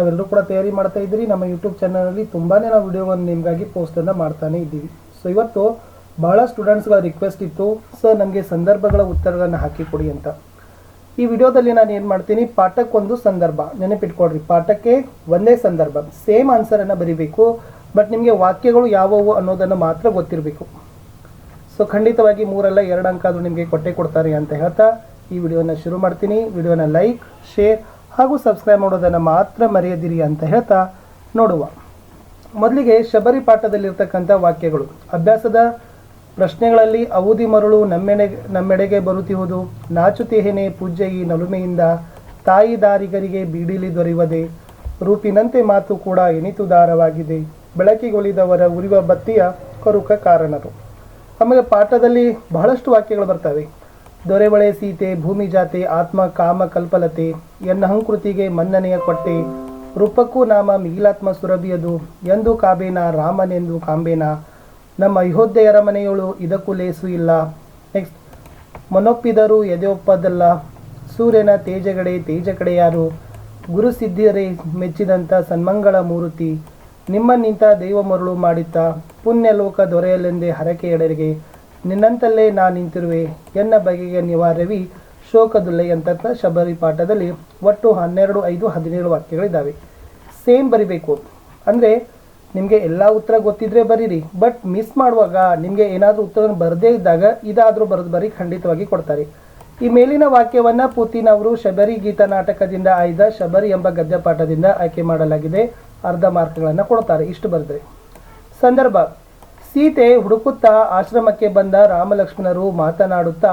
ನಾವೆಲ್ಲರೂ ಕೂಡ ತಯಾರಿ ಮಾಡ್ತಾ ಇದ್ದೀರಿ. ನಮ್ಮ ಯೂಟ್ಯೂಬ್ ಚಾನಲಲ್ಲಿ ತುಂಬಾ ನಾವು ವಿಡಿಯೋವನ್ನು ನಿಮಗಾಗಿ ಪೋಸ್ಟನ್ನು ಮಾಡ್ತಾನೆ ಇದ್ದೀವಿ. ಸೊ ಇವತ್ತು ಬಹಳ ಸ್ಟೂಡೆಂಟ್ಸ್ಗಳ ರಿಕ್ವೆಸ್ಟ್ ಇತ್ತು. ಸರ್ ನಮಗೆ ಸಂದರ್ಭಗಳ ಉತ್ತರಗಳನ್ನು ಹಾಕಿ ಕೊಡಿ ಅಂತ. ಈ ವಿಡಿಯೋದಲ್ಲಿ ನಾನು ಏನು ಮಾಡ್ತೀನಿ ಪಾಠಕ್ಕೊಂದು ಸಂದರ್ಭ ನೆನಪಿಟ್ಕೊಡ್ರಿ ಪಾಠಕ್ಕೆ ಒಂದೇ ಸಂದರ್ಭ ಸೇಮ್ ಆನ್ಸರನ್ನು ಬರಿಬೇಕು ಬಟ್ ನಿಮಗೆ ವಾಕ್ಯಗಳು ಯಾವುವು ಅನ್ನೋದನ್ನು ಮಾತ್ರ ಗೊತ್ತಿರಬೇಕು. ಸೊ ಖಂಡಿತವಾಗಿ ಮೂರಲ್ಲ ಎರಡು ಅಂಕ ಅದು ನಿಮಗೆ ಕೊಟ್ಟೆ ಕೊಡ್ತಾರೆ ಅಂತ ಹೇಳ್ತಾ ಈ ವಿಡಿಯೋನ ಶುರು ಮಾಡ್ತೀನಿ. ವಿಡಿಯೋನ ಲೈಕ್ ಶೇರ್ ಹಾಗೂ ಸಬ್ಸ್ಕ್ರೈಬ್ ಮಾಡೋದನ್ನು ಮಾತ್ರ ಮರೆಯದಿರಿ ಅಂತ ಹೇಳ್ತಾ ನೋಡುವ. ಮೊದಲಿಗೆ ಶಬರಿ ಪಾಠದಲ್ಲಿರ್ತಕ್ಕಂಥ ವಾಕ್ಯಗಳು. ಅಭ್ಯಾಸದ ಪ್ರಶ್ನೆಗಳಲ್ಲಿ ಅವಧಿ ಮರಳು ನಮ್ಮೆಡೆ ನಮ್ಮೆಡೆಗೆ ಬರುತ್ತಿಹುದು ನಾಚುತೆಹೆನೆ ಪೂಜ್ಯ ಈ ನಲುಮೆಯಿಂದ ತಾಯಿ ದಾರಿಗರಿಗೆ ಬೀಡಿಲಿ ದೊರೆಯುವುದೇ. ರೂಪಿನಂತೆ ಮಾತು ಕೂಡ ಎನಿತುದಾರವಾಗಿದೆ ಬೆಳಕಿಗೊಲಿದವರ ಉರಿವ ಬತ್ತಿಯ ಕರುಕ ಕಾರಣರು. ಆಮೇಲೆ ಪಾಠದಲ್ಲಿ ಬಹಳಷ್ಟು ವಾಕ್ಯಗಳು ಬರ್ತವೆ. ದೊರೆಬಳೆ ಸೀತೆ, ಭೂಮಿ ಜಾತೆ, ಆತ್ಮ, ಕಾಮ, ಕಲ್ಪಲತೆ, ಎನ್ನ ಹಂಕೃತಿಗೆ ಮನ್ನನೆಯ ಕೊಟ್ಟೆ. ರೂಪಕ್ಕೂ ನಾಮ ಮಿಗಿಲಾತ್ಮ ಸುರಭಿಯದು. ಎಂದು ಕಾಬೇನ, ರಾಮನೆಂದು ಕಾಂಬೇನ. ನಮ್ಮ ಅಯೋಧ್ಯೆಯರ ಮನೆಯೊಳು ಇದಕ್ಕೂ ಲೇಸು ಇಲ್ಲ. ನೆಕ್ಸ್ಟ್ ಮನೊಪ್ಪಿದರು ಎದೆಯೊಪ್ಪದಲ್ಲ. ಸೂರ್ಯನ ತೇಜಗಡೆ ತೇಜ ಕಡೆ ಯಾರು ಗುರು ಸಿದ್ಧಿಯರೇ ಮೆಚ್ಚಿದಂಥ ಸನ್ಮಂಗಳ ಮೂರ್ತಿ. ನಿಮ್ಮನ್ನಿಂತ ದೈವ ಮರುಳು ಮಾಡಿತ್ತ. ಪುಣ್ಯಲೋಕ ದೊರೆಯಲೆಂದೇ ಹರಕೆ ಎಡರಿಗೆ ನಿನ್ನಂತಲ್ಲೇ ನಾ ನಿಂತಿರುವೆ. ಎನ್ನ ಬಗೆಗೆ ನಿವಾರವಿ ಶೋಕದುಲ್ಲೆ ಅಂತ ಶಬರಿ ಪಾಠದಲ್ಲಿ ಒಟ್ಟು ಹನ್ನೆರಡು, ಐದು, ಹದಿನೇಳು ವಾಕ್ಯಗಳಿದ್ದಾವೆ. ಸೇಮ್ ಬರಿಬೇಕು. ಅಂದರೆ ನಿಮಗೆ ಎಲ್ಲ ಉತ್ತರ ಗೊತ್ತಿದ್ರೆ ಬರೀರಿ. ಬಟ್ ಮಿಸ್ ಮಾಡುವಾಗ ನಿಮಗೆ ಏನಾದರೂ ಉತ್ತರ ಬರದೇ ಇದ್ದಾಗ ಇದಾದರೂ ಬರೆದು ಬರೀ, ಖಂಡಿತವಾಗಿ ಕೊಡ್ತಾರೆ. ಈ ಮೇಲಿನ ವಾಕ್ಯವನ್ನು ಪೂತಿನ್ ಅವರು ಶಬರಿ ಗೀತಾ ನಾಟಕದಿಂದ ಆಯ್ದ ಶಬರಿ ಎಂಬ ಗದ್ಯ ಪಾಠದಿಂದ ಆಯ್ಕೆ ಮಾಡಲಾಗಿದೆ. ಅರ್ಧ ಮಾರ್ಕ್ಗಳನ್ನು ಕೊಡ್ತಾರೆ ಇಷ್ಟು ಬರೆದ್ರೆ. ಸಂದರ್ಭ ಸೀತೆ ಹುಡುಕುತ್ತಾ ಆಶ್ರಮಕ್ಕೆ ಬಂದ ರಾಮಲಕ್ಷ್ಮಣರು ಮಾತನಾಡುತ್ತಾ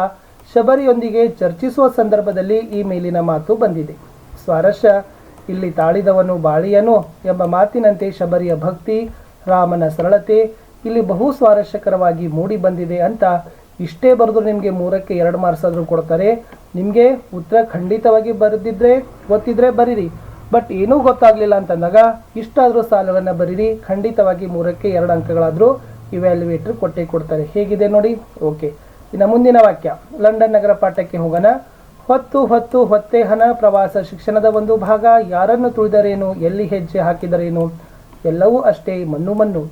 ಶಬರಿಯೊಂದಿಗೆ ಚರ್ಚಿಸುವ ಸಂದರ್ಭದಲ್ಲಿ ಈ ಮೇಲಿನ ಮಾತು ಬಂದಿದೆ. ಸ್ವಾರಸ್ಯ, ಇಲ್ಲಿ ತಾಳಿದವನು ಬಾಳಿಯನು ಎಂಬ ಮಾತಿನಂತೆ ಶಬರಿಯ ಭಕ್ತಿ, ರಾಮನ ಸರಳತೆ ಇಲ್ಲಿ ಬಹು ಸ್ವಾರಸ್ಯಕರವಾಗಿ ಮೂಡಿ ಬಂದಿದೆ ಅಂತ ಇಷ್ಟೇ ಬರೆದು ನಿಮಗೆ ಮೂರಕ್ಕೆ ಎರಡು ಮಾರ್ಕ್ಸ್ ಆದರೂ ಕೊಡ್ತಾರೆ. ನಿಮಗೆ ಉತ್ತರ ಖಂಡಿತವಾಗಿ ಬರೆದಿದ್ರೆ ಗೊತ್ತಿದ್ರೆ ಬರೀರಿ. ಬಟ್ ಏನೂ ಗೊತ್ತಾಗಲಿಲ್ಲ ಅಂತಂದಾಗ ಇಷ್ಟಾದರೂ ಸಾಲವನ್ನು ಬರೀರಿ. ಖಂಡಿತವಾಗಿ ಮೂರಕ್ಕೆ ಎರಡು ಅಂಕಗಳಾದರೂ ಇವ್ಯಾಲ್ಯುವೇಟರ್ ಕೊಟ್ಟೆ ಕೊಡ್ತಾರೆ. ಹೇಗಿದೆ ನೋಡಿ? ಓಕೆ ಇನ್ನು ಮುಂದಿನ ವಾಕ್ಯ. ಲಂಡನ್ ನಗರ ಪಾಠಕ್ಕೆ ಹೋಗೋಣ. ಹೊತ್ತು ಹೊತ್ತು, ಹೊತ್ತೆ ಹಣ, ಪ್ರವಾಸ, ಶಿಕ್ಷಣದ ಒಂದು ಭಾಗ. ಯಾರನ್ನು ತುಳಿದರೇನು? ಎಲ್ಲಿ ಹೆಜ್ಜೆ ಹಾಕಿದರೇನು? ಎಲ್ಲವೂ ಅಷ್ಟೇ ಮಣ್ಣು ಮಣ್ಣು.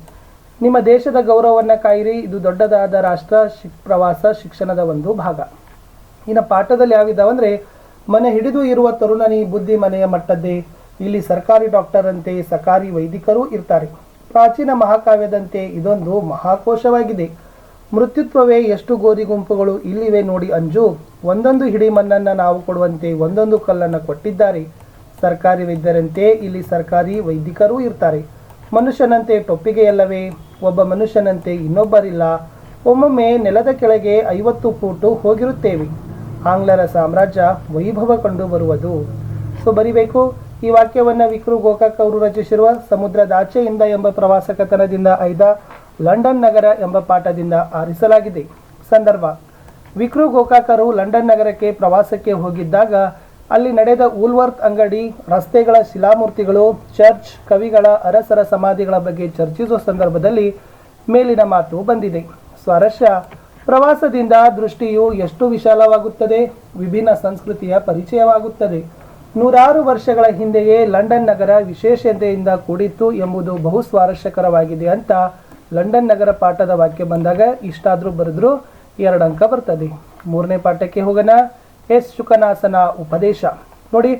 ನಿಮ್ಮ ದೇಶದ ಗೌರವವನ್ನು ಕಾಯಿರಿ. ಇದು ದೊಡ್ಡದಾದ ರಾಷ್ಟ್ರ ಶಿ ಪ್ರವಾಸ, ಶಿಕ್ಷಣದ ಒಂದು ಭಾಗ. ಇನ್ನು ಪಾಠದಲ್ಲಿ ಯಾವಿದಾವಂದ್ರೆ, ಮನೆ ಹಿಡಿದು ಇರುವ ತರುಣನಿ ಬುದ್ಧಿ ಮನೆಯ ಮಟ್ಟದ್ದೇ. ಇಲ್ಲಿ ಸರ್ಕಾರಿ ಡಾಕ್ಟರ್ ಅಂತೆ ಸಕಾರಿ ವೈದಿಕರು ಇರ್ತಾರೆ. ಪ್ರಾಚೀನ ಮಹಾಕಾವ್ಯದಂತೆ ಇದೊಂದು ಮಹಾಕೋಶವಾಗಿದೆ. ಮೃತ್ಯುತ್ವವೇ ಎಷ್ಟು ಗೋಧಿ ಗುಂಪುಗಳು ಇಲ್ಲಿವೆ ನೋಡಿ ಅಂಜು. ಒಂದೊಂದು ಹಿಡಿ ಮಣ್ಣನ್ನು ನಾವು ಕೊಡುವಂತೆ ಒಂದೊಂದು ಕಲ್ಲನ್ನು ಕೊಟ್ಟಿದ್ದಾರೆ. ಸರ್ಕಾರಿ ವೈದ್ಯರಂತೆ ಇಲ್ಲಿ ಸರ್ಕಾರಿ ವೈದಿಕರೂ ಇರ್ತಾರೆ. ಮನುಷ್ಯನಂತೆ ಟೊಪ್ಪಿಗೆಯಲ್ಲವೇ ಒಬ್ಬ ಮನುಷ್ಯನಂತೆ ಇನ್ನೊಬ್ಬರಿಲ್ಲ. ಒಮ್ಮೊಮ್ಮೆ ನೆಲದ ಕೆಳಗೆ ಐವತ್ತು ಫೂಟು ಹೋಗಿರುತ್ತೇವೆ. ಆಂಗ್ಲರ ಸಾಮ್ರಾಜ್ಯ ವೈಭವ ಕಂಡು ಬರುವುದು. ಸೊ, ಬರಿಬೇಕು. ಈ ವಾಕ್ಯವನ್ನು ವಿಕ್ರು ಗೋಕಾಕ್ ಅವರು ರಚಿಸಿರುವ ಸಮುದ್ರದಾಚೆಯಿಂದ ಎಂಬ ಪ್ರವಾಸ ಕಥನದಿಂದ ಐದ ಲಂಡನ್ ನಗರ ಎಂಬ ಪಾಠದಿಂದ ಆರಿಸಲಾಗಿದೆ. ಸಂದರ್ಭ. ವಿಕ್ರು ಗೋಕಾಕರು ಲಂಡನ್ ನಗರಕ್ಕೆ ಪ್ರವಾಸಕ್ಕೆ ಹೋಗಿದ್ದಾಗ ಅಲ್ಲಿ ನಡೆದ ಉಲ್ವರ್ತ್ ಅಂಗಡಿ, ರಸ್ತೆಗಳ ಶಿಲಾಮೂರ್ತಿಗಳು, ಚರ್ಚ್, ಕವಿಗಳ, ಅರಸರ ಸಮಾಧಿಗಳ ಬಗ್ಗೆ ಚರ್ಚಿಸುವ ಸಂದರ್ಭದಲ್ಲಿ ಮೇಲಿನ ಮಾತು ಬಂದಿದೆ. ಸ್ವಾರಸ್ಯ. ಪ್ರವಾಸದಿಂದ ದೃಷ್ಟಿಯು ಎಷ್ಟು ವಿಶಾಲವಾಗುತ್ತದೆ? ವಿಭಿನ್ನ ಸಂಸ್ಕೃತಿಯ ಪರಿಚಯವಾಗುತ್ತದೆ. ನೂರಾರು ವರ್ಷಗಳ ಹಿಂದೆಯೇ ಲಂಡನ್ ನಗರ ವಿಶೇಷತೆಯಿಂದ ಕೂಡಿತ್ತು ಎಂಬುದು ಬಹು ಸ್ವಾರಸ್ಯಕರವಾಗಿದೆ ಅಂತ ಲಂಡನ್ ನಗರ ಪಾಠದ ವಾಕ್ಯ ಬಂದಾಗ ಇಷ್ಟಾದರೂ ಬರೆದ್ರು ಎರಡು ಅಂಕ ಬರ್ತದೆ. ಮೂರನೇ ಪಾಠಕ್ಕೆ ಹೋಗೋಣ. ಎಸ್. ಶುಕನಾಸನ ಉಪದೇಶ. ನೋಡಿ,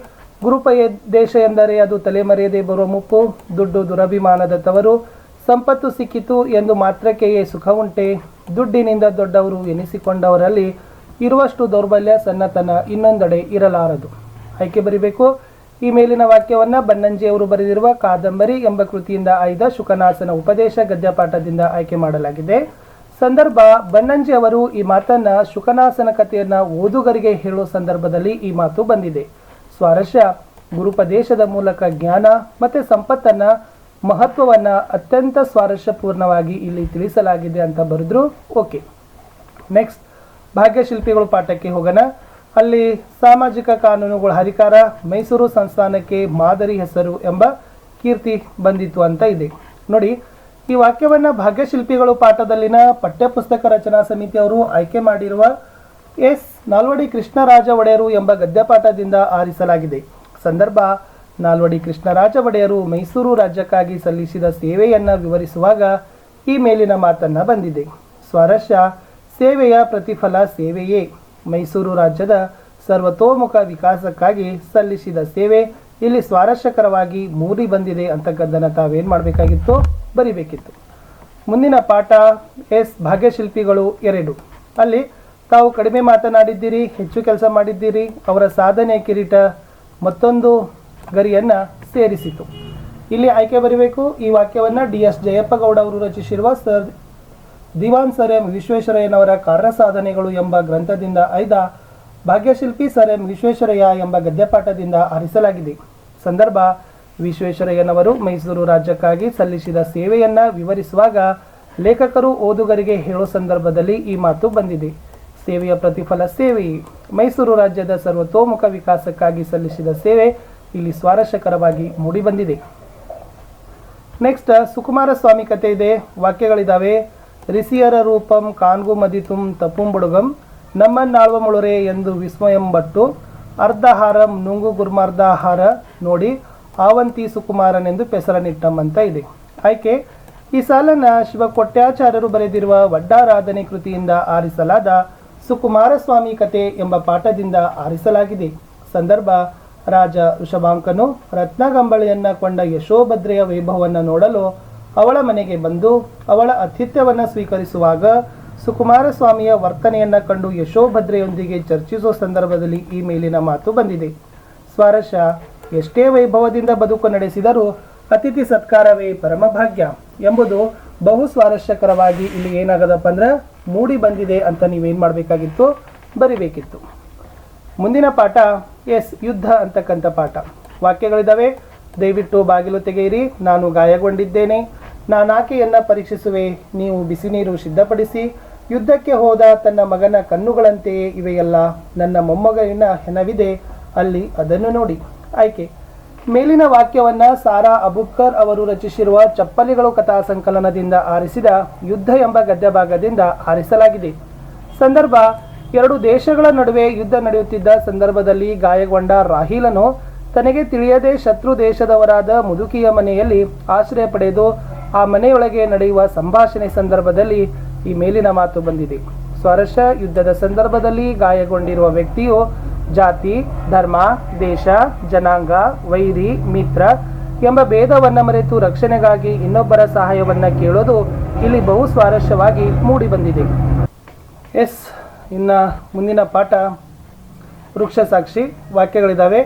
ಗುರುಪ ದೇಶ ಎಂದರೆ ಅದು ತಲೆಮರೆಯದೆ ಬರುವ ಮುಪ್ಪು, ದುಡ್ಡು ದುರಭಿಮಾನದ ತವರು, ಸಂಪತ್ತು ಸಿಕ್ಕಿತು ಎಂದು ಮಾತ್ರಕ್ಕೆಯೇ ಸುಖ ಉಂಟೆ. ದುಡ್ಡಿನಿಂದ ದೊಡ್ಡವರು ಎನಿಸಿಕೊಂಡವರಲ್ಲಿ ಇರುವಷ್ಟು ದೌರ್ಬಲ್ಯ ಸಣ್ಣತನ ಇನ್ನೊಂದೆಡೆ ಇರಲಾರದು. ಆಯ್ಕೆ ಬರೀಬೇಕು. ಈ ಮೇಲಿನ ವಾಕ್ಯವನ್ನ ಬನ್ನಂಜಿ ಅವರು ಬರೆದಿರುವ ಕಾದಂಬರಿ ಎಂಬ ಕೃತಿಯಿಂದ ಆಯ್ದ ಶುಕನಾಸನ ಉಪದೇಶ ಗದ್ಯಪಾಠದಿಂದ ಆಯ್ಕೆ ಮಾಡಲಾಗಿದೆ. ಸಂದರ್ಭ, ಬನ್ನಂಜಿ ಅವರು ಈ ಮಾತನ್ನ ಶುಕನಾಸನ ಕಥೆಯನ್ನ ಓದುಗರಿಗೆ ಹೇಳುವ ಸಂದರ್ಭದಲ್ಲಿ ಈ ಮಾತು ಬಂದಿದೆ. ಸ್ವಾರಸ್ಯ, ಗುರುಪದೇಶದ ಮೂಲಕ ಜ್ಞಾನ ಮತ್ತೆ ಸಂಪತ್ತನ್ನ, ಮಹತ್ವವನ್ನ ಅತ್ಯಂತ ಸ್ವಾರಸ್ಯಪೂರ್ಣವಾಗಿ ಇಲ್ಲಿ ತಿಳಿಸಲಾಗಿದೆ ಅಂತ ಬರೆದ್ರು. ಓಕೆ. ನೆಕ್ಸ್ಟ್, ಭಾಗ್ಯಶಿಲ್ಪಿಗಳು ಪಾಠಕ್ಕೆ ಹೋಗೋಣ. ಅಲ್ಲಿ ಸಾಮಾಜಿಕ ಕಾನೂನುಗಳ ಹರಿಕಾರ ಮೈಸೂರು ಸಂಸ್ಥಾನಕ್ಕೆ ಮಾದರಿ ಹೆಸರು ಎಂಬ ಕೀರ್ತಿ ಬಂದಿತ್ತು ಅಂತ ಇದೆ. ನೋಡಿ, ಈ ವಾಕ್ಯವನ್ನು ಭಾಗ್ಯಶಿಲ್ಪಿಗಳು ಪಾಠದಲ್ಲಿನ ಪಠ್ಯಪುಸ್ತಕ ರಚನಾ ಸಮಿತಿಯವರು ಆಯ್ಕೆ ಮಾಡಿರುವ ಎಸ್. ನಾಲ್ವಡಿ ಕೃಷ್ಣರಾಜ ಒಡೆಯರು ಎಂಬ ಗದ್ಯಪಾಠದಿಂದ ಆರಿಸಲಾಗಿದೆ. ಸಂದರ್ಭ, ನಾಲ್ವಡಿ ಕೃಷ್ಣರಾಜ ಒಡೆಯರು ಮೈಸೂರು ರಾಜ್ಯಕ್ಕಾಗಿ ಸಲ್ಲಿಸಿದ ಸೇವೆಯನ್ನು ವಿವರಿಸುವಾಗ ಈ ಮೇಲಿನ ಮಾತನ್ನ ಬಂದಿದೆ. ಸ್ವಾರಸ್ಯ, ಸೇವೆಯ ಪ್ರತಿಫಲ ಸೇವೆಯೇ. ಮೈಸೂರು ರಾಜ್ಯದ ಸರ್ವತೋಮುಖ ವಿಕಾಸಕ್ಕಾಗಿ ಸಲ್ಲಿಸಿದ ಸೇವೆ ಇಲ್ಲಿ ಸ್ವಾರಸ್ಯಕರವಾಗಿ ಮೂಡಿ ಬಂದಿದೆ ಅಂತಕ್ಕದ್ದನ್ನು ತಾವೇನು ಮಾಡಬೇಕಾಗಿತ್ತು? ಬರಿಬೇಕಿತ್ತು. ಮುಂದಿನ ಪಾಠ ಎಸ್ ಭಾಗ್ಯಶಿಲ್ಪಿಗಳು ಎರಡು. ಅಲ್ಲಿ ತಾವು ಕಡಿಮೆ ಮಾತನಾಡಿದ್ದೀರಿ, ಹೆಚ್ಚು ಕೆಲಸ ಮಾಡಿದ್ದೀರಿ, ಅವರ ಸಾಧನೆ ಕಿರೀಟ ಮತ್ತೊಂದು ಗರಿಯನ್ನು ಸೇರಿಸಿತು. ಇಲ್ಲಿ ಆಯ್ಕೆ ಬರಬೇಕು. ಈ ವಾಕ್ಯವನ್ನು ಡಿ ಎಸ್ ಜಯಪ್ಪಗೌಡ ಅವರು ರಚಿಸಿರುವ ಸರ್ ದಿವಾನ್ ಸರ್ ಎಂ ವಿಶ್ವೇಶ್ವರಯ್ಯನವರ ಕಾರ್ಯ ಸಾಧನೆಗಳು ಎಂಬ ಗ್ರಂಥದಿಂದ ಆಯ್ದ ಭಾಗ್ಯಶಿಲ್ಪಿ ಸರ್ ಎಂ ವಿಶ್ವೇಶ್ವರಯ್ಯ ಎಂಬ ಗದ್ಯಪಾಠದಿಂದ ಆರಿಸಲಾಗಿದೆ. ಸಂದರ್ಭ, ವಿಶ್ವೇಶ್ವರಯ್ಯನವರು ಮೈಸೂರು ರಾಜ್ಯಕ್ಕಾಗಿ ಸಲ್ಲಿಸಿದ ಸೇವೆಯನ್ನ ವಿವರಿಸುವಾಗ ಲೇಖಕರು ಓದುಗರಿಗೆ ಹೇಳೋ ಸಂದರ್ಭದಲ್ಲಿ ಈ ಮಾತು ಬಂದಿದೆ. ಸೇವೆಯ ಪ್ರತಿಫಲ ಸೇವೆಯೇ ಮೈಸೂರು ರಾಜ್ಯದ ಸರ್ವತೋಮುಖ ವಿಕಾಸಕ್ಕಾಗಿ ಸಲ್ಲಿಸಿದ ಸೇವೆ ಇಲ್ಲಿ ಸ್ವಾರಸ್ಯಕರವಾಗಿ ಮೂಡಿಬಂದಿದೆ. ನೆಕ್ಸ್ಟ್ ಸುಕುಮಾರ ಸ್ವಾಮಿ ಕಥೆ ಇದೆ. ವಾಕ್ಯಗಳಿದಾವೆ. ರಿಸಿಯರ ರೂಪಂ ಕಾನ್ಗು ಮದಿತುಂ ತಪ್ಪುಂಬುಡುಗಂ ನಮ್ಮನ್ನಾಳ್ವ ಮುಳುರೆ ಎಂದು ವಿಸ್ಮಯಂಬಟ್ಟು ಅರ್ಧಹಾರಂ ನುಂಗು ಗುರ್ಮಾರ್ಧಹಾರ ನೋಡಿ ಆವಂತಿ ಸುಕುಮಾರನೆಂದು ಪೆಸರನಿಟ್ಟಮ್ಮಂತ ಇದೆ. ಆಯ್ಕೆ, ಈ ಸಾಲನ್ನ ಶಿವಕೊಟ್ಟಾಚಾರ್ಯರು ಬರೆದಿರುವ ವಡ್ಡಾರಾಧನೆ ಕೃತಿಯಿಂದ ಆರಿಸಲಾದ ಸುಕುಮಾರ ಸ್ವಾಮಿ ಕತೆ ಎಂಬ ಪಾಠದಿಂದ ಆರಿಸಲಾಗಿದೆ. ಸಂದರ್ಭ, ರಾಜ ಋಷಭಾಂಕನು ರತ್ನಗಂಬಳಿಯನ್ನ ಕೊಂಡ ಯಶೋಭದ್ರೆಯ ವೈಭವವನ್ನು ನೋಡಲು ಅವಳ ಮನೆಗೆ ಬಂದು ಅವಳ ಆತಿಥ್ಯವನ್ನು ಸ್ವೀಕರಿಸುವಾಗ ಸುಕುಮಾರಸ್ವಾಮಿಯ ಸ್ವಾಮಿಯ ವರ್ತನೆಯನ್ನ ಕಂಡು ಯಶೋಭದ್ರೆಯೊಂದಿಗೆ ಚರ್ಚಿಸುವ ಸಂದರ್ಭದಲ್ಲಿ ಈ ಮೇಲಿನ ಮಾತು ಬಂದಿದೆ. ಸ್ವಾರಸ್ಯ, ಎಷ್ಟೇ ವೈಭವದಿಂದ ಬದುಕು ನಡೆಸಿದರೂ ಅತಿಥಿ ಸತ್ಕಾರವೇ ಪರಮಭಾಗ್ಯ ಎಂಬುದು ಬಹು ಸ್ವಾರಸ್ಯಕರವಾಗಿ ಇಲ್ಲಿ ಏನಾಗದಪ್ಪ ಅಂದ್ರೆ ಮೂಡಿ ಬಂದಿದೆ ಅಂತ ನೀವೇನು ಮಾಡಬೇಕಾಗಿತ್ತು? ಬರಿಬೇಕಿತ್ತು. ಮುಂದಿನ ಪಾಠ ಎಸ್, ಯುದ್ಧ ಅಂತಕ್ಕಂಥ ಪಾಠ. ವಾಕ್ಯಗಳಿದ್ದಾವೆ ದಯವಿಟ್ಟು ಬಾಗಿಲು ತೆಗೆಯಿರಿ. ನಾನು ಗಾಯಗೊಂಡಿದ್ದೇನೆ. ನಾನಾಕೆಯನ್ನ ಪರೀಕ್ಷಿಸುವೆ, ನೀವು ಬಿಸಿ ನೀರು ಸಿದ್ಧಪಡಿಸಿ, ಯುದ್ಧಕ್ಕೆ ಹೋದ ತನ್ನ ಮಗನ ಕಣ್ಣುಗಳಂತೆಯೇ ಇವೆಯಲ್ಲ, ನನ್ನ ಮೊಮ್ಮಗನ ಹೆಣವಿದೆ, ಅಲ್ಲಿ ಅದನ್ನು ನೋಡಿ. ಆಯ್ಕೆ. ಮೇಲಿನ ವಾಕ್ಯವನ್ನ ಸಾರಾ ಅಬುಕ್ಕರ್ ಅವರು ರಚಿಸಿರುವ ಚಪ್ಪಲಿಗಳು ಕಥಾ ಸಂಕಲನದಿಂದ ಆರಿಸಿದ ಯುದ್ಧ ಎಂಬ ಗದ್ಯ ಭಾಗದಿಂದ ಆರಿಸಲಾಗಿದೆ. ಸಂದರ್ಭ, ಎರಡು ದೇಶಗಳ ನಡುವೆ ಯುದ್ಧ ನಡೆಯುತ್ತಿದ್ದ ಸಂದರ್ಭದಲ್ಲಿ ಗಾಯಗೊಂಡ ರಾಹಿಲನು ತನಗೆ ತಿಳಿಯದೆ ಶತ್ರು ದೇಶದವರಾದ ಮುದುಕಿಯ ಮನೆಯಲ್ಲಿ ಆಶ್ರಯ ಪಡೆದು ಆ ಮನೆಯೊಳಗೆ ನಡೆಯುವ ಸಂಭಾಷಣೆ ಸಂದರ್ಭದಲ್ಲಿ ಈ ಮೇಲಿನ ಮಾತು ಬಂದಿದೆ. ಸ್ವಾರಸ್ಯ ಯುದ್ಧದ ಸಂದರ್ಭದಲ್ಲಿ ಗಾಯಗೊಂಡಿರುವ ವ್ಯಕ್ತಿಯು ಜಾತಿ, ಧರ್ಮ, ದೇಶ, ಜನಾಂಗ, ವೈರಿ, ಮಿತ್ರ ಎಂಬ ಭೇದವನ್ನು ಮರೆತು ರಕ್ಷಣೆಗಾಗಿ ಇನ್ನೊಬ್ಬರ ಸಹಾಯವನ್ನ ಕೇಳೋದು ಇಲ್ಲಿ ಬಹು ಸ್ವಾರಸ್ಯವಾಗಿ ಮೂಡಿ ಬಂದಿದೆ. ಎಸ್, ಇನ್ನ ಮುಂದಿನ ಪಾಠ ವೃಕ್ಷ ಸಾಕ್ಷಿ ವಾಕ್ಯಗಳಿದ್ದಾವೆ.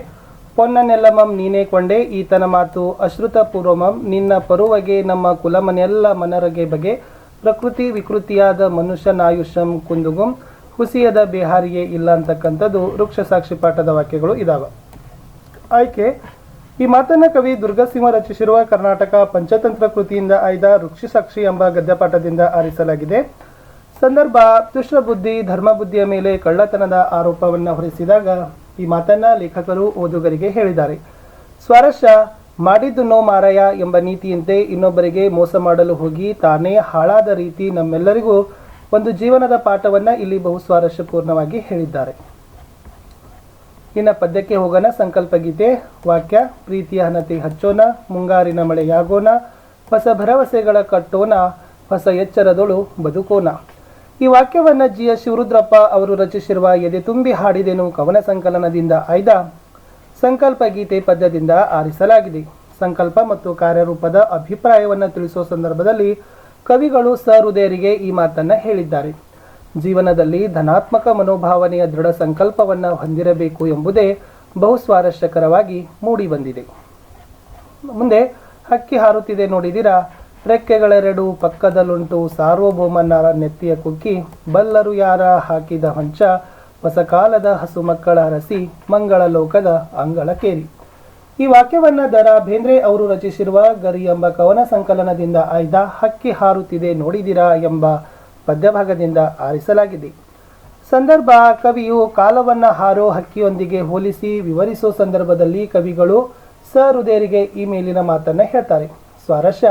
ಪೊನ್ನನೆಲ್ಲಮಂ ನೀನೇ ಕೊಂಡೆ, ಈತನ ಮಾತು ಅಶ್ರುತ ಪೂರ್ವಮಂ ನಿನ್ನ ಪರುವಗೆ, ನಮ್ಮ ಕುಲಮನೆಲ್ಲ ಮನರಗೆ ಬಗೆ. ಪ್ರಕೃತಿ ವಿಕೃತಿಯಾದ ಮನುಷ್ಯನಾಯುಷ್ಯಂ ಕುಂದುಗುಂ. ಹುಸಿಯದ ಬಿಹಾರಿಯೇ ಇಲ್ಲ ಅಂತಕ್ಕಂಥದ್ದು ವೃಕ್ಷ ಸಾಕ್ಷಿ ಪಾಠದ ವಾಕ್ಯಗಳು ಇದಾವೆ. ಆಯ್ಕೆ, ಈ ಮಾತನ್ನ ಕವಿ ದುರ್ಗಸಿಂಹ ರಚಿಸಿರುವ ಕರ್ನಾಟಕ ಪಂಚತಂತ್ರ ಕೃತಿಯಿಂದ ಆಯ್ದ ವೃಕ್ಷಸಾಕ್ಷಿ ಎಂಬ ಗದ್ಯಪಾಠದಿಂದ ಆರಿಸಲಾಗಿದೆ. ಸಂದರ್ಭ ಬುದ್ಧಿ ಧರ್ಮಬುದ್ಧಿಯ ಮೇಲೆ ಕಳ್ಳತನದ ಆರೋಪವನ್ನು ಹೊರಿಸಿದಾಗ ಈ ಮಾತನ್ನ ಲೇಖಕರು, ಓದುಗರಿಗೆ ಹೇಳಿದ್ದಾರೆ. ಸ್ವರಶ ಮಾಡಿದ್ದು ನೋ ಮಾರಾಯ ಎಂಬ ನೀತಿಯಂತೆ ಇನ್ನೊಬ್ಬರಿಗೆ ಮೋಸ ಮಾಡಲು ಹೋಗಿ ತಾನೇ ಹಾಳಾದ ರೀತಿ ನಮ್ಮೆಲ್ಲರಿಗೂ ಒಂದು ಜೀವನದ ಪಾಠವನ್ನ ಇಲ್ಲಿ ಬಹು ಸ್ವಾರಸ್ಯಪೂರ್ಣವಾಗಿ ಹೇಳಿದ್ದಾರೆ. ಇನ್ನ ಪದ್ಯಕ್ಕೆ ಹೋಗೋಣ. ಸಂಕಲ್ಪ ಗೀತೆ, ವಾಕ್ಯ ಪ್ರೀತಿಯ ಹನತೆ ಹಚ್ಚೋಣ ಮುಂಗಾರಿನ ಮಳೆಯಾಗೋಣ ಹೊಸ ಭರವಸೆಗಳ ಕಟ್ಟೋಣ ಹೊಸ ಎಚ್ಚರದೊಳು ಬದುಕೋಣ ಈ ವಾಕ್ಯವನ್ನ ಜಿ ಎಸ್ ಶಿವರುದ್ರಪ್ಪ ಅವರು ರಚಿಸಿರುವ ಎದೆ ತುಂಬಿ ಹಾಡಿದೆನು ಕವನ ಸಂಕಲನದಿಂದ ಆಯ್ದ ಸಂಕಲ್ಪ ಗೀತೆ ಪದ್ಯದಿಂದ ಆರಿಸಲಾಗಿದೆ. ಸಂಕಲ್ಪ ಮತ್ತು ಕಾರ್ಯರೂಪದ ಅಭಿಪ್ರಾಯವನ್ನು ತಿಳಿಸುವ ಸಂದರ್ಭದಲ್ಲಿ ಕವಿಗಳು ಸಹೃದಯರಿಗೆ ಈ ಮಾತನ್ನ ಹೇಳಿದ್ದಾರೆ. ಜೀವನದಲ್ಲಿ ಧನಾತ್ಮಕ ಮನೋಭಾವನೆಯ ದೃಢ ಸಂಕಲ್ಪವನ್ನ ಹೊಂದಿರಬೇಕು ಎಂಬುದೇ ಬಹು ಸ್ವಾರಸ್ಯಕರವಾಗಿ ಮೂಡಿ ಬಂದಿದೆ ಮುಂದೆ ಹಕ್ಕಿ ಹಾರುತ್ತಿದೆ ನೋಡಿದಿರಾ? ರೆಕ್ಕೆಗಳೆರಡು ಪಕ್ಕದಲ್ಲುಂಟು ಸಾರ್ವಭೌಮನ ನೆತ್ತಿಯ ಕುಕ್ಕಿ ಬಲ್ಲರು ಯಾರ ಹಾಕಿದ ಹೊಂಚ ಹೊಸ ಕಾಲದ ಹಸು ಮಕ್ಕಳ ಹರಸಿ ಮಂಗಳ ಲೋಕದ ಅಂಗಳ ಕೇರಿ ಈ ವಾಕ್ಯವನ್ನ ದರಾ ಬೇಂದ್ರೆ ಅವರು ರಚಿಸಿರುವ ಗರಿ ಎಂಬ ಕವನ ಸಂಕಲನದಿಂದ ಆಯ್ದ ಹಕ್ಕಿ ಹಾರುತ್ತಿದೆ ನೋಡಿದಿರಾ ಎಂಬ ಪದ್ಯಭಾಗದಿಂದ ಆರಿಸಲಾಗಿದೆ. ಸಂದರ್ಭ, ಕವಿಯು ಕಾಲವನ್ನ ಹಾರೋ ಹಕ್ಕಿಯೊಂದಿಗೆ ಹೋಲಿಸಿ ವಿವರಿಸೋ ಸಂದರ್ಭದಲ್ಲಿ ಕವಿಗಳು ಸಹೃದಯರಿಗೆ ಈ ಮೇಲಿನ ಮಾತನ್ನ ಹೇಳ್ತಾರೆ. ಸ್ವಾರಸ್ಯ.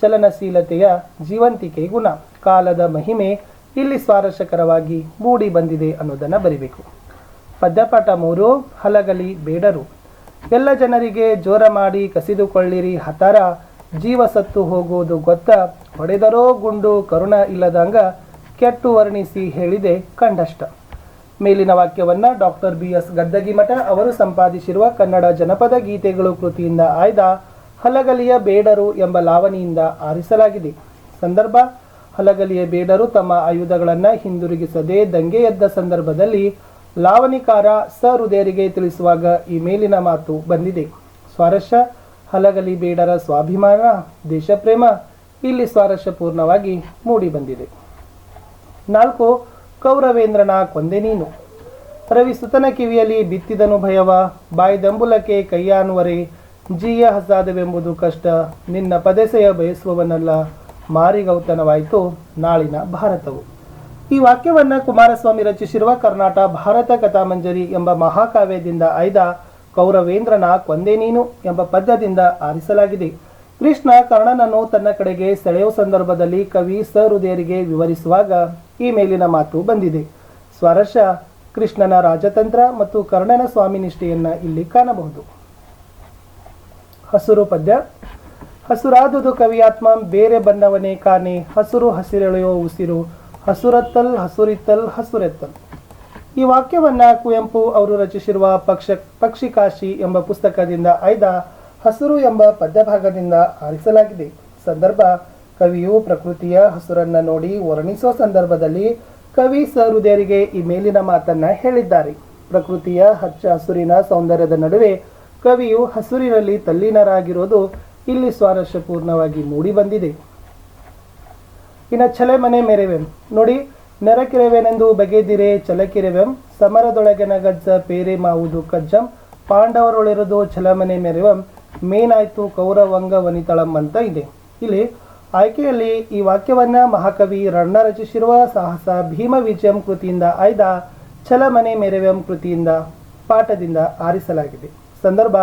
ಚಲನಶೀಲತೆಯ ಜೀವಂತಿಕೆ ಗುಣ. ಕಾಲದ ಮಹಿಮೆ ಇಲ್ಲಿ ಸ್ವಾರಸ್ಯಕರವಾಗಿ ಮೂಡಿ ಬಂದಿದೆ ಅನ್ನೋದನ್ನು ಬರಿಬೇಕು. ಪದ್ಯಪಾಠ ಮೂರು, ಹಲಗಲಿ ಬೇಡರು. ಎಲ್ಲ ಜನರಿಗೆ ಜೋರ ಮಾಡಿ ಕಸಿದುಕೊಳ್ಳಿರಿ, ಹತಾರ. ಜೀವ ಸತ್ತು ಹೋಗುವುದು ಗೊತ್ತ, ಹೊಡೆದರೋ ಗುಂಡು ಕರುಣ ಇಲ್ಲದಂಗ ಕೆಟ್ಟು ವರ್ಣಿಸಿ ಹೇಳಿದೆ ಕಂಡಷ್ಟ. ಮೇಲಿನ ವಾಕ್ಯವನ್ನ ಡಾಕ್ಟರ್ ಬಿ ಎಸ್ ಗದ್ದಗಿಮಠ ಅವರು ಸಂಪಾದಿಸಿರುವ ಕನ್ನಡ ಜನಪದ ಗೀತೆಗಳು ಕೃತಿಯಿಂದ ಆಯ್ದ ಹಲಗಲಿಯ ಬೇಡರು ಎಂಬ ಲಾವಣಿಯಿಂದ ಆರಿಸಲಾಗಿದೆ. ಸಂದರ್ಭ, ಹಲಗಲಿಯ ಬೇಡರು ತಮ್ಮ ಆಯುಧಗಳನ್ನು ಹಿಂದಿರುಗಿಸದೆ ದಂಗೆ ಎದ್ದ ಸಂದರ್ಭದಲ್ಲಿ ಲಾವಣಿಕಾರ ಸಹೃದಯರಿಗೆ ತಿಳಿಸುವಾಗ ಈ ಮೇಲಿನ ಮಾತು ಬಂದಿದೆ. ಸ್ವಾರಸ್ಯ, ಹಲಗಲಿ ಬೇಡರ ಸ್ವಾಭಿಮಾನ, ದೇಶಪ್ರೇಮ, ಇಲ್ಲಿ ಸ್ವಾರಸ್ಯಪೂರ್ಣವಾಗಿ ಮೂಡಿ ಬಂದಿದೆ. ನಾಲ್ಕು, ಕೌರವೇಂದ್ರನ ಕೊಂದೆ ನೀನು. ರವಿ ಸುತನ ಕಿವಿಯಲ್ಲಿ ಬಿತ್ತಿದನು ಭಯವ ಬಾಯ್ದಂಬುಲಕ್ಕೆ ಕೈಯಾನುವರೆ ಜೀಯ ಹಸಾದವೆಂಬುದು ಕಷ್ಟ. ನಿನ್ನ ಪದೆಸೆಯ ಬಯಸುವವನಲ್ಲ. ಮಾರಿಗೌತನವಾಯಿತು ನಾಳಿನ ಭಾರತವು. ಈ ವಾಕ್ಯವನ್ನ ಕುಮಾರಸ್ವಾಮಿ ರಚಿಸಿರುವ ಕರ್ನಾಟ ಭಾರತ ಕಥಾಮಂಜರಿ ಎಂಬ ಮಹಾಕಾವ್ಯದಿಂದ ಆಯ್ದ ಕೌರವೇಂದ್ರನ ಕೊಂದೆ ನೀನು ಎಂಬ ಪದ್ಯದಿಂದ ಆರಿಸಲಾಗಿದೆ. ಕೃಷ್ಣ ಕರ್ಣನನ್ನು ತನ್ನ ಕಡೆಗೆ ಸೆಳೆಯುವ ಸಂದರ್ಭದಲ್ಲಿ ಕವಿ ಸಹೃದಯರಿಗೆ ವಿವರಿಸುವಾಗ ಈ ಮೇಲಿನ ಮಾತು ಬಂದಿದೆ. ಸ್ವರಶ ಕೃಷ್ಣನ ರಾಜತಂತ್ರ ಮತ್ತು ಕರ್ಣನ ಸ್ವಾಮಿ ನಿಷ್ಠೆಯನ್ನ ಇಲ್ಲಿ ಕಾಣಬಹುದು. ಹಸುರು ಪದ್ಯ. ಹಸುರಾದುದು ಕವಿಯಾತ್ಮ ಬೇರೆ ಬಣ್ಣವನೇ ಕಾನೆ ಹಸುರು ಹಸಿರೆಳೆಯೋ ಉಸಿರು, ಹಸುರತ್ತಲ್ ಹಸುರಿತ್ತಲ್ ಹಸುರೆತ್ತಲ್. ಈ ವಾಕ್ಯವನ್ನ ಕುವೆಂಪು ಅವರು ರಚಿಸಿರುವ ಪಕ್ಷ, ಪಕ್ಷಿಕಾಶಿ ಎಂಬ ಪುಸ್ತಕದಿಂದ ಆಯ್ದ ಹಸುರು ಎಂಬ ಪದ್ಯಭಾಗದಿಂದ ಆರಿಸಲಾಗಿದೆ. ಸಂದರ್ಭ, ಕವಿಯು ಪ್ರಕೃತಿಯ ಹಸುರನ್ನ ನೋಡಿ ವರ್ಣಿಸುವ ಸಂದರ್ಭದಲ್ಲಿ ಕವಿ ಸಹೃದಯರಿಗೆ ಈ ಮೇಲಿನ ಮಾತನ್ನ ಹೇಳಿದ್ದಾರೆ. ಪ್ರಕೃತಿಯ ಹಚ್ಚ ಹಸುರಿನ ಸೌಂದರ್ಯದ ನಡುವೆ ಕವಿಯು ಹಸುರಿನಲ್ಲಿ ತಲ್ಲೀನರಾಗಿರೋದು ಇಲ್ಲಿ ಸ್ವಾರಸ್ಯಪೂರ್ಣವಾಗಿ ಮೂಡಿ ಬಂದಿದೆ ಇನ್ನು ಛಲೆ ಮನೆ ಮೆರೆವೆಂ. ನೋಡಿ, ನೆರಕಿರೆವೆನೆಂದು ಬಗೆದಿರೆ ಛಲಕಿರೆವೆಂ. ಸಮರದೊಳಗಿನ ಗಜ್ಜ ಪೇರೆ ಮಾವುದು ಕಜ್ಜಂ. ಪಾಂಡವರೊಳಿರೋದು ಛಲಮನೆ ಮೆರೆವಂ. ಮೇನಾಯ್ತು ಕೌರವಂಗ ವನಿತಳಂ ಅಂತ ಇದೆ. ಇಲ್ಲಿ ಆಯ್ಕೆಯಲ್ಲಿ ಈ ವಾಕ್ಯವನ್ನ ಮಹಾಕವಿ ರಣ್ಣ ರಚಿಸಿರುವ ಸಾಹಸ ಭೀಮ ವಿಜಯಂ ಕೃತಿಯಿಂದ ಆಯ್ದ ಛಲಮನೆ ಮೆರೆವೆಂ ಕೃತಿಯಿಂದ ಪಾಠದಿಂದ ಆರಿಸಲಾಗಿದೆ. ಸಂದರ್ಭ.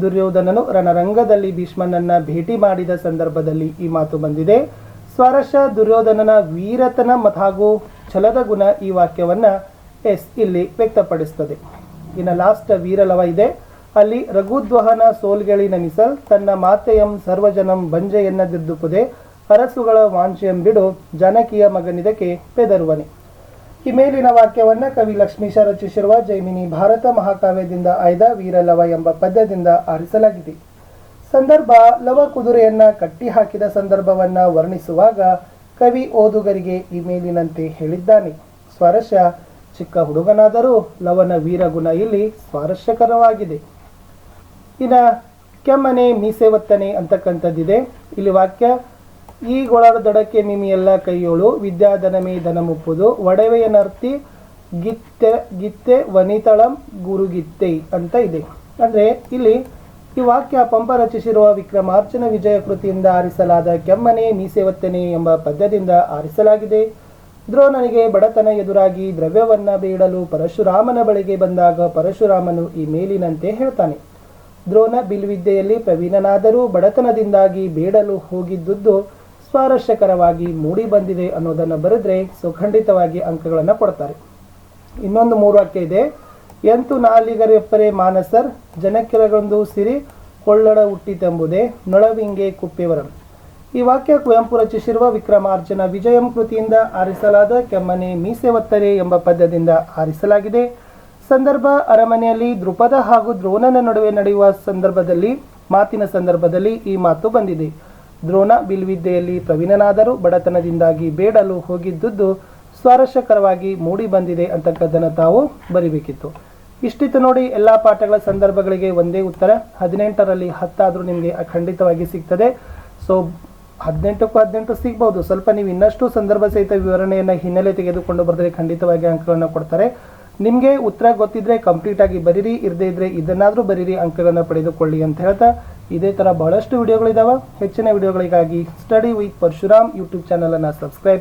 ದುರ್ಯೋಧನನು ರಣರಂಗದಲ್ಲಿ ಭೀಷ್ಮನನ್ನ ಭೇಟಿ ಮಾಡಿದ ಸಂದರ್ಭದಲ್ಲಿ ಈ ಮಾತು ಬಂದಿದೆ. ಸ್ವರಶ ದುರ್ಯೋಧನನ ವೀರತನ ಮತ್ತು ಹಾಗೂ ಛಲದ ಗುಣ ಈ ವಾಕ್ಯವನ್ನ ಎಸ್ ಇಲ್ಲಿ ವ್ಯಕ್ತಪಡಿಸ್ತದೆ. ಇನ್ನು ಲಾಸ್ಟ್ ವೀರಲವ ಇದೆ. ಅಲ್ಲಿ ರಘುದ್ವಹನ ಸೋಲ್ಗೆಳಿ ನಮಿಸಲ್ ತನ್ನ ಮಾತೆಯಂ ಸರ್ವಜನಂ ಬಂಜೆಯನ್ನ ದಿದ್ದುಪುದೆ, ಅರಸುಗಳ ವಾಂಚೆಯಂ ಬಿಡು, ಜಾನಕಿಯ ಮಗನಿದಕ್ಕೆ ಪೆದರುವನೆ. ಈ ಮೇಲಿನ ವಾಕ್ಯವನ್ನ ಕವಿ ಲಕ್ಷ್ಮೀಶ ರಚಿಸಿರುವ ಜೈಮಿನಿ ಭಾರತ ಮಹಾಕಾವ್ಯದಿಂದ ಆಯ್ದ ವೀರಲವ ಎಂಬ ಪದ್ಯದಿಂದ ಆರಿಸಲಾಗಿದೆ. ಸಂದರ್ಭ ಲವ ಕುದುರೆಯನ್ನ ಕಟ್ಟಿ ಹಾಕಿದ ಸಂದರ್ಭವನ್ನ ವರ್ಣಿಸುವಾಗ ಕವಿ ಓದುಗರಿಗೆ ಈ ಮೇಲಿನಂತೆ ಹೇಳಿದ್ದಾನೆ. ಸ್ವಾರಸ್ಯ, ಚಿಕ್ಕ ಹುಡುಗನಾದರೂ ಲವನ ವೀರಗುಣ ಇಲ್ಲಿ ಸ್ವಾರಸ್ಯಕರವಾಗಿದೆ. ಇನ್ನ ಕೆಮ್ಮನೆ ಮೀಸೆ ಒತ್ತನೆ ಅಂತಕ್ಕಂಥದ್ದಿದೆ. ಇಲ್ಲಿ ವಾಕ್ಯ ಈ ಗೋಳ ದಡಕ್ಕೆ ಮಿಮಿ ಮಿಮಿಯೆಲ್ಲ ಕೈಯೋಳು ವಿದ್ಯಾಧನಮೇ ಧನ ಮುಪ್ಪುದು ಒಡವೆಯನರ್ತಿ ಗಿತ್ತೆ ಗಿತ್ತೆ, ವನಿತಳಂ, ಗುರುಗಿತ್ತೈ ಅಂತ ಇದೆ. ಅಂದ್ರೆ ಇಲ್ಲಿ ಈ ವಾಕ್ಯ ಪಂಪ ರಚಿಸಿರುವ ವಿಕ್ರಮಾರ್ಚನ ವಿಜಯ ಕೃತಿಯಿಂದ ಆರಿಸಲಾದ ಕೆಮ್ಮನೆ, ಮೀಸೆವತ್ತನೆ ಎಂಬ ಪದ್ಯದಿಂದ ಆರಿಸಲಾಗಿದೆ. ದ್ರೋಣನಿಗೆ ಬಡತನ ಎದುರಾಗಿ ದ್ರವ್ಯವನ್ನ ಬೇಡಲು ಪರಶುರಾಮನ ಬಳಿಗೆ ಬಂದಾಗ ಪರಶುರಾಮನು ಈ ಮೇಲಿನಂತೆ ಹೇಳ್ತಾನೆ. ದ್ರೋಣ ಬಿಲ್ವಿದ್ಯೆಯಲ್ಲಿ ಪ್ರವೀಣನಾದರೂ ಬಡತನದಿಂದಾಗಿ ಬೇಡಲು ಹೋಗಿದ್ದುದು ಸ್ವಾರಸ್ಯಕರವಾಗಿ ಮೂಡಿ ಬಂದಿದೆ ಅನ್ನೋದನ್ನು ಬರೆದ್ರೆ ಸುಖಂಡಿತವಾಗಿ ಅಂಕಗಳನ್ನು ಕೊಡ್ತಾರೆ. ಇನ್ನೊಂದು ಮೂರು ವಾಕ್ಯ ಇದೆ. ಎಂತು ನಾಲಿಗರೆಪ್ಪರೆ ಮಾನಸರ್ ಜನಕ್ಕಿರಗೊಂದು ಸಿರಿ ಕೊಳ್ಳಡ ಹುಟ್ಟಿತೆಂಬುದೇ ನೊಳವಿಂಗೆ ಕುಪ್ಪೆವರಂ. ಈ ವಾಕ್ಯ ಕುವೆಂಪು ರಚಿಸಿರುವ ವಿಕ್ರಮಾರ್ಜುನ ವಿಜಯಂ ಕೃತಿಯಿಂದ ಆರಿಸಲಾದ ಕೆಮ್ಮನೆ ಮೀಸೆ ಒತ್ತರೆ ಎಂಬ ಪದ್ಯದಿಂದ ಆರಿಸಲಾಗಿದೆ. ಸಂದರ್ಭ ಅರಮನೆಯಲ್ಲಿ ದೃಪದ ಹಾಗೂ ದ್ರೋಣನ ನಡುವೆ ನಡೆಯುವ ಸಂದರ್ಭದಲ್ಲಿ, ಮಾತಿನ ಸಂದರ್ಭದಲ್ಲಿ ಈ ಮಾತು ಬಂದಿದೆ. ದ್ರೋಣ ಬಿಲ್ವಿದ್ಯೆಯಲ್ಲಿ ಪ್ರವೀಣನಾದರೂ ಬಡತನದಿಂದಾಗಿ ಬೇಡಲು ಹೋಗಿದ್ದುದು ಸ್ವಾರಸ್ಯಕರವಾಗಿ ಮೂಡಿ ಬಂದಿದೆ ಅಂತಕ್ಕದ್ದನ್ನು ತಾವು ಬರಿಬೇಕಿತ್ತು. ಇಷ್ಟಿತ್ತು ನೋಡಿ ಎಲ್ಲ ಪಾಠಗಳ ಸಂದರ್ಭಗಳಿಗೆ ಒಂದೇ ಉತ್ತರ. ಹದಿನೆಂಟರಲ್ಲಿ ಹತ್ತಾದರೂ ನಿಮಗೆ ಖಂಡಿತವಾಗಿ ಸಿಗ್ತದೆ. ಸೊ, ಹದಿನೆಂಟಕ್ಕೂ ಹದಿನೆಂಟು ಸಿಗ್ಬೋದು. ಸ್ವಲ್ಪ ನೀವು ಇನ್ನಷ್ಟು ಸಂದರ್ಭ ಸಹಿತ ವಿವರಣೆಯನ್ನು ಹಿನ್ನೆಲೆ ತೆಗೆದುಕೊಂಡು ಬರೆದರೆ ಖಂಡಿತವಾಗಿ ಅಂಕಗಳನ್ನು ಕೊಡ್ತಾರೆ. ನಿಮಗೆ ಉತ್ತರ ಗೊತ್ತಿದ್ರೆ ಕಂಪ್ಲೀಟ್ ಆಗಿ ಬರೀರಿ, ಇರದೇ ಇದ್ರೆ ಇದನ್ನಾದರೂ ಬರೀರಿ, ಅಂಕಗಳನ್ನು ಪಡೆದುಕೊಳ್ಳಿ ಅಂತ ಹೇಳ್ತಾ ಇದೇ ಥರ ಬಹಳಷ್ಟು ವಿಡಿಯೋಗಳಿದಾವೆ ಹೆಚ್ಚಿನ ವಿಡಿಯೋಗಳಿಗಾಗಿ ಸ್ಟಡಿ ವಿತ್ ಪರಶುರಾಮ್ ಯೂಟ್ಯೂಬ್ ಚಾನಲನ್ನು ಸಬ್ಸ್ಕ್ರೈಬ್